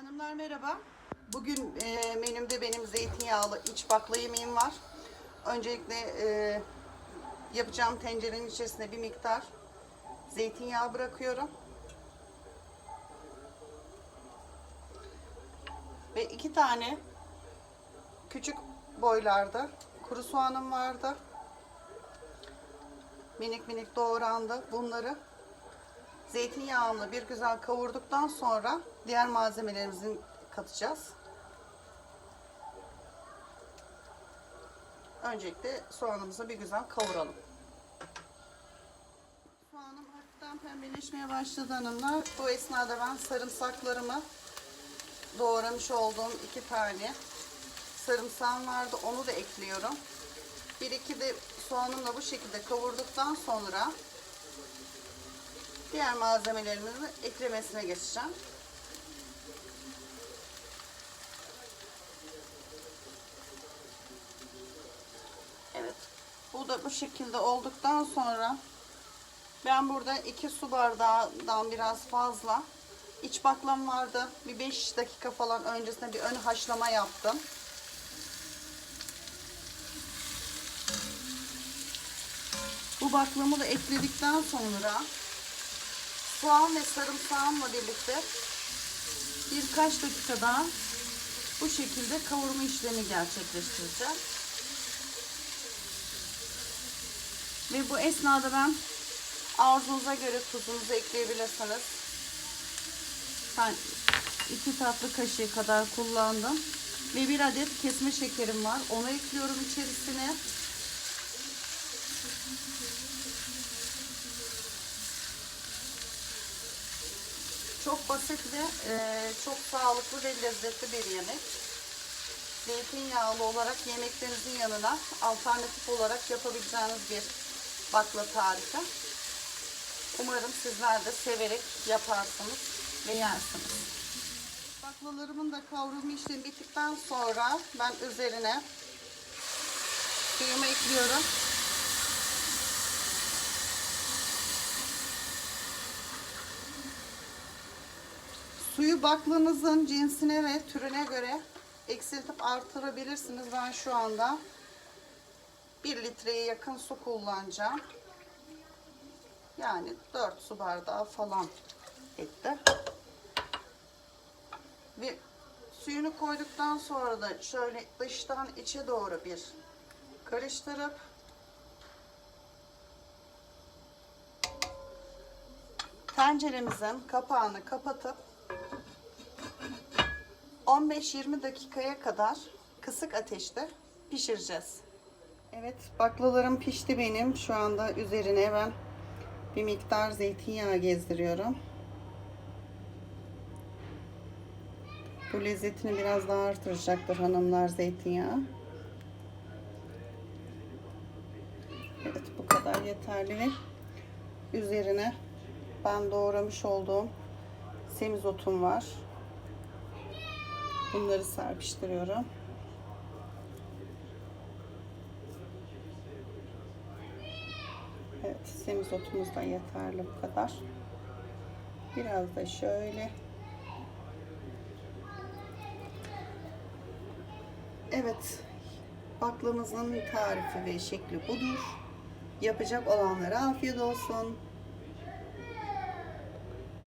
Hanımlar merhaba. Bugün e, menümde benim zeytinyağlı iç bakla yemeğim var. Öncelikle e, yapacağım tencerenin içerisine bir miktar zeytinyağı bırakıyorum. Ve iki tane küçük boylarda kuru soğanım vardı. Minik minik doğrandı. Bunları zeytinyağını bir güzel kavurduktan sonra diğer malzemelerimizi katacağız. Öncelikle soğanımızı bir güzel kavuralım. Soğanım hafiften pembeleşmeye başladı hanımlar. Bu esnada ben sarımsaklarımı doğramış olduğum iki tane sarımsağım vardı. Onu da ekliyorum. Bir iki de soğanımla bu şekilde kavurduktan sonra diğer malzemelerimizi eklemesine geçeceğim. Evet. Bu da bu şekilde olduktan sonra ben burada 2 su bardağından biraz fazla iç baklam vardı. Bir 5 dakika falan öncesinde bir ön haşlama yaptım. Bu baklamı da ekledikten sonra soğan ve sarımsağımla birlikte birkaç dakika daha bu şekilde kavurma işlemi gerçekleştireceğim. Ve bu esnada ben arzunuza göre tuzunuzu ekleyebilirsiniz. Ben iki tatlı kaşığı kadar kullandım. Ve bir adet kesme şekerim var. Onu ekliyorum içerisine. Çok basit ve e, çok sağlıklı ve lezzetli bir yemek. Zeytinyağlı olarak yemeklerinizin yanına alternatif olarak yapabileceğiniz bir bakla tarifi. Umarım sizler de severek yaparsınız ve yersiniz. Baklalarımın da kavrulma işlemi bittikten sonra ben üzerine suyumu ekliyorum. Suyu baklanızın cinsine ve türüne göre eksiltip artırabilirsiniz. Ben şu anda 1 litreye yakın su kullanacağım. Yani 4 su bardağı falan etti. Ve suyunu koyduktan sonra da şöyle dıştan içe doğru bir karıştırıp tenceremizin kapağını kapatıp 15-20 dakikaya kadar kısık ateşte pişireceğiz. Evet baklalarım pişti benim. Şu anda üzerine ben bir miktar zeytinyağı gezdiriyorum. Bu lezzetini biraz daha artıracaktır hanımlar zeytinyağı. Evet bu kadar yeterli üzerine ben doğramış olduğum semizotum var. Bunları serpiştiriyorum. Evet, semizotumuz da yeterli bu kadar. Biraz da şöyle. Evet, baklamızın tarifi ve şekli budur. Yapacak olanlara afiyet olsun.